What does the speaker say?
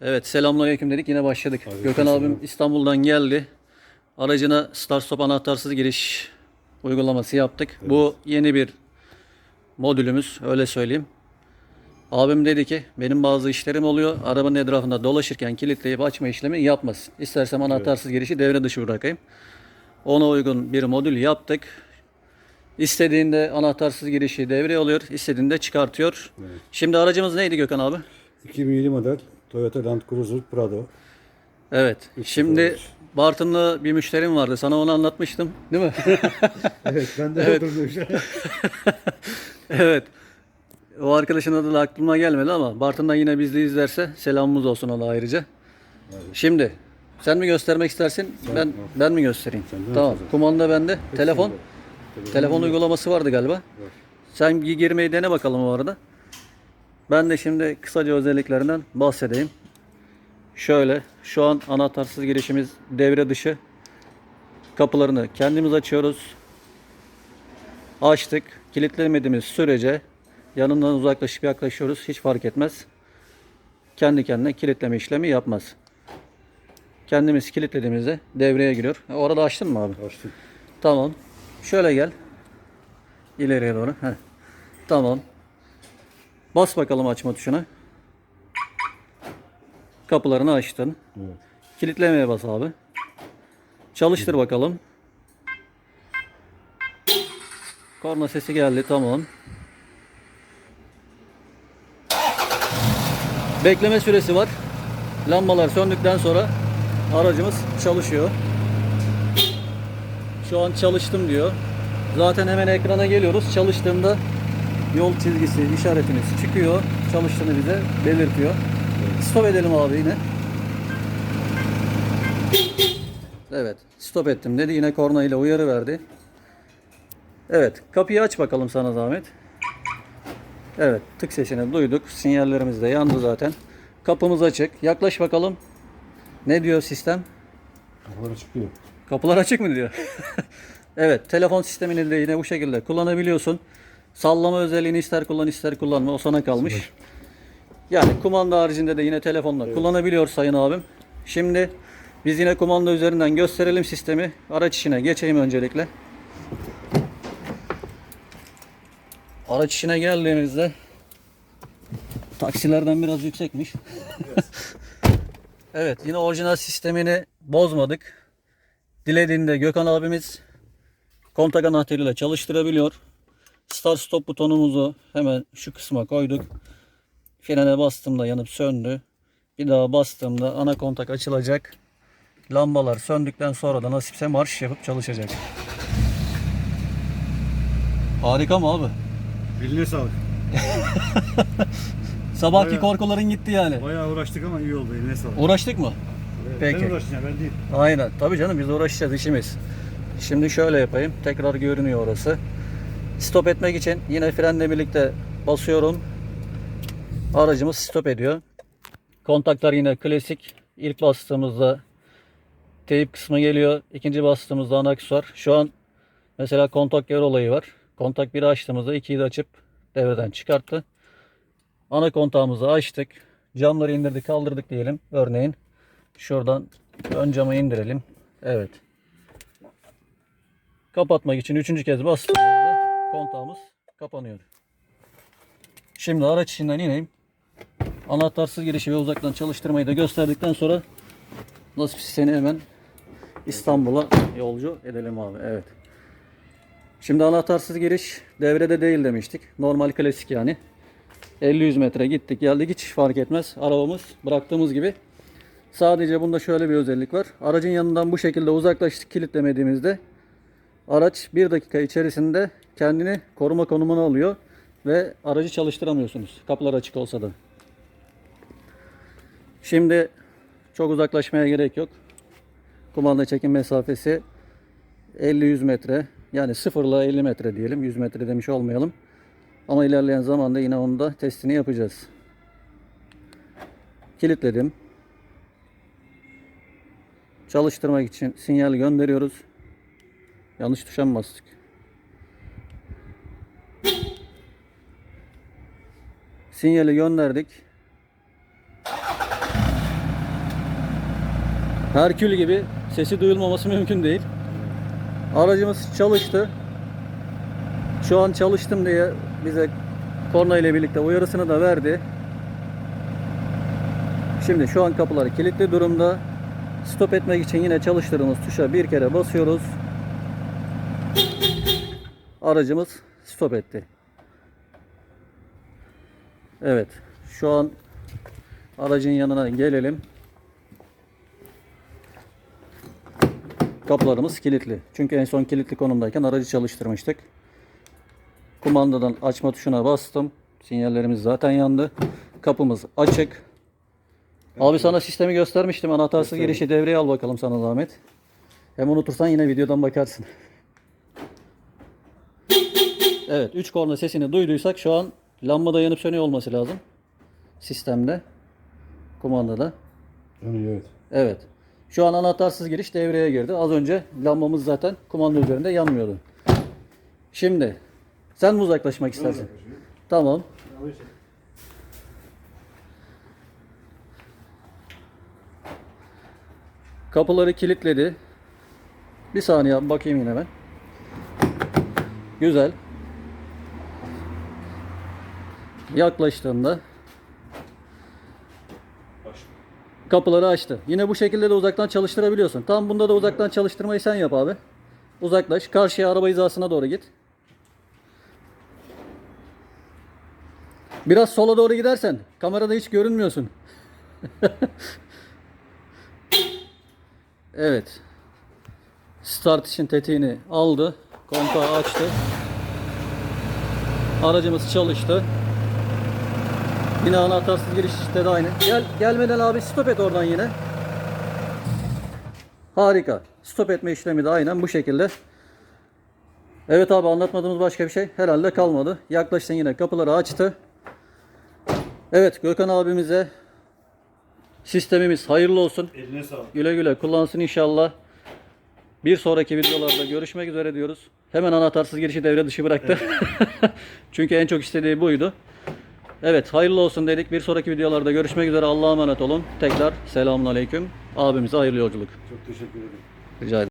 Evet selamünaleyküm dedik yine başladık. Gökhan abim İstanbul'dan geldi. Aracına start stop anahtarsız giriş uygulaması yaptık. Bu yeni bir modülümüz öyle söyleyeyim. Abim dedi ki benim bazı işlerim oluyor. Arabanın etrafında dolaşırken kilitleyip açma işlemi yapmasın. İstersem anahtarsız girişi devre dışı bırakayım. Ona uygun bir modül yaptık. İstediğinde anahtarsız girişi devreye alıyor, istediğinde çıkartıyor. Şimdi aracımız neydi Gökhan abi? 2007 model Toyota Land Cruiser Prado. Evet. Üç Şimdi. Bartın'lı bir müşterim vardı. Sana onu anlatmıştım. Değil mi? Evet ben de evet. evet. O arkadaşın adı da aklıma gelmedi ama Bartın'dan yine bizi izlerse selamımız olsun ona ayrıca. Şimdi sen mi göstermek istersin? ben ben mi göstereyim? Sen de tamam. Kumanda bende. Telefon. Telefon Telefon uygulaması vardı galiba. Sen bir girmeyi dene bakalım o arada. Ben de şimdi kısaca özelliklerinden bahsedeyim. Şöyle, şu an anahtarsız girişimiz devre dışı. Kapılarını kendimiz açıyoruz. Açtık. Kilitlemediğimiz sürece yanından uzaklaşıp yaklaşıyoruz. Hiç fark etmez. Kendi kendine kilitleme işlemi yapmaz. Kendimiz kilitlediğimizde devreye giriyor. E, Orada açtın mı abi? Açtım. Tamam. Şöyle gel. İleriye doğru. Heh. Tamam. Bas bakalım açma tuşuna. Kapılarını açtın. Evet. Kilitlemeye bas abi. Çalıştır bakalım. Korna sesi geldi. Tamam. Bekleme süresi var. Lambalar söndükten sonra aracımız çalışıyor. Şu an çalıştım diyor. Zaten hemen ekrana geliyoruz. Çalıştığında yol çizgisi işaretiniz çıkıyor. Çalıştığını bize belirtiyor. Stop edelim abi yine. Evet. Stop ettim dedi. Yine korna ile uyarı verdi. Evet. Kapıyı aç bakalım sana zahmet. Evet. Tık sesini duyduk. Sinyallerimiz de yandı zaten. Kapımız açık. Yaklaş bakalım. Ne diyor sistem? Kapılara çıkıyor. Kapılar açık mı diyor. evet, telefon sistemini de yine bu şekilde kullanabiliyorsun. Sallama özelliğini ister kullan ister kullanma o sana kalmış. Yani kumanda haricinde de yine telefonla kullanabiliyor sayın abim. Şimdi biz yine kumanda üzerinden gösterelim sistemi. Araç işine geçeyim öncelikle. Araç işine geldiğimizde taksilerden biraz yüksekmiş. evet yine orijinal sistemini bozmadık. Dilediğinde Gökhan abimiz kontak anahtarıyla çalıştırabiliyor. Start stop butonumuzu hemen şu kısma koyduk. Frene bastığımda yanıp söndü. Bir daha bastığımda ana kontak açılacak. Lambalar söndükten sonra da nasipse marş yapıp çalışacak. Harika mı abi? Eline sağlık. Sabahki Bayağı- korkuların gitti yani. Bayağı uğraştık ama iyi oldu. Eline sağlık. Uğraştık mı? Evet, peki. Sen ya ben değil. Aynen. Tabii canım biz uğraşacağız işimiz. Şimdi şöyle yapayım. Tekrar görünüyor orası. Stop etmek için yine frenle birlikte basıyorum. Aracımız stop ediyor. Kontaklar yine klasik. İlk bastığımızda teyip kısmı geliyor. İkinci bastığımızda ana aksesuar. Şu an mesela kontak yer olayı var. Kontak 1'i açtığımızda 2'yi de açıp devreden çıkarttı. Ana kontağımızı açtık. Camları indirdik kaldırdık diyelim. Örneğin şuradan ön camı indirelim. Evet. Kapatmak için üçüncü kez bastığımızda kontağımız kapanıyor. Şimdi araç içinden ineyim. Anahtarsız girişi ve uzaktan çalıştırmayı da gösterdikten sonra nasıl seni hemen İstanbul'a yolcu edelim abi. Evet. Şimdi anahtarsız giriş devrede değil demiştik. Normal klasik yani. 50-100 metre gittik geldik hiç fark etmez. Arabamız bıraktığımız gibi. Sadece bunda şöyle bir özellik var. Aracın yanından bu şekilde uzaklaştık kilitlemediğimizde araç 1 dakika içerisinde kendini koruma konumuna alıyor ve aracı çalıştıramıyorsunuz. Kapılar açık olsa da. Şimdi çok uzaklaşmaya gerek yok. Kumanda çekim mesafesi 50-100 metre. Yani 0 ile 50 metre diyelim. 100 metre demiş olmayalım. Ama ilerleyen zamanda yine onu da testini yapacağız. Kilitledim. Çalıştırmak için sinyal gönderiyoruz. Yanlış tuşa mı bastık? Sinyali gönderdik. Herkül gibi sesi duyulmaması mümkün değil. Aracımız çalıştı. Şu an çalıştım diye bize korna ile birlikte uyarısını da verdi. Şimdi şu an kapılar kilitli durumda. Stop etmek için yine çalıştırdığımız tuşa bir kere basıyoruz. Aracımız stop etti. Evet. Şu an aracın yanına gelelim. Kapılarımız kilitli. Çünkü en son kilitli konumdayken aracı çalıştırmıştık. Kumandadan açma tuşuna bastım. Sinyallerimiz zaten yandı. Kapımız açık. Abi sana sistemi göstermiştim. Anahtarsız girişi devreye al bakalım sana zahmet. Hem unutursan yine videodan bakarsın. Evet 3 korna sesini duyduysak şu an lambada yanıp sönüyor olması lazım. Sistemde. Kumandada. Yani evet. Evet. Şu an anahtarsız giriş devreye girdi. Az önce lambamız zaten kumanda üzerinde yanmıyordu. Şimdi sen mi uzaklaşmak istersin? Tamam. Kapıları kilitledi. Bir saniye bakayım yine ben. Güzel. Yaklaştığında kapıları açtı. Yine bu şekilde de uzaktan çalıştırabiliyorsun. Tam bunda da uzaktan çalıştırmayı sen yap abi. Uzaklaş. Karşıya araba hizasına doğru git. Biraz sola doğru gidersen kamerada hiç görünmüyorsun. evet. Start için tetiğini aldı. Kontağı açtı. Aracımız çalıştı. Yine anahtarsız giriş işte de aynı. Gel gelmeden abi stop et oradan yine. Harika. Stop etme işlemi de aynen bu şekilde. Evet abi anlatmadığımız başka bir şey herhalde kalmadı. Yaklaştın yine kapıları açtı. Evet Gökhan abimize sistemimiz hayırlı olsun. Eline sağlık. Güle güle kullansın inşallah. Bir sonraki videolarda görüşmek üzere diyoruz. Hemen anahtarsız girişi devre dışı bıraktı. Çünkü en çok istediği buydu. Evet hayırlı olsun dedik. Bir sonraki videolarda görüşmek üzere. Allah'a emanet olun. Tekrar selamun aleyküm. Abimize hayırlı yolculuk. Çok teşekkür ederim. Rica ederim.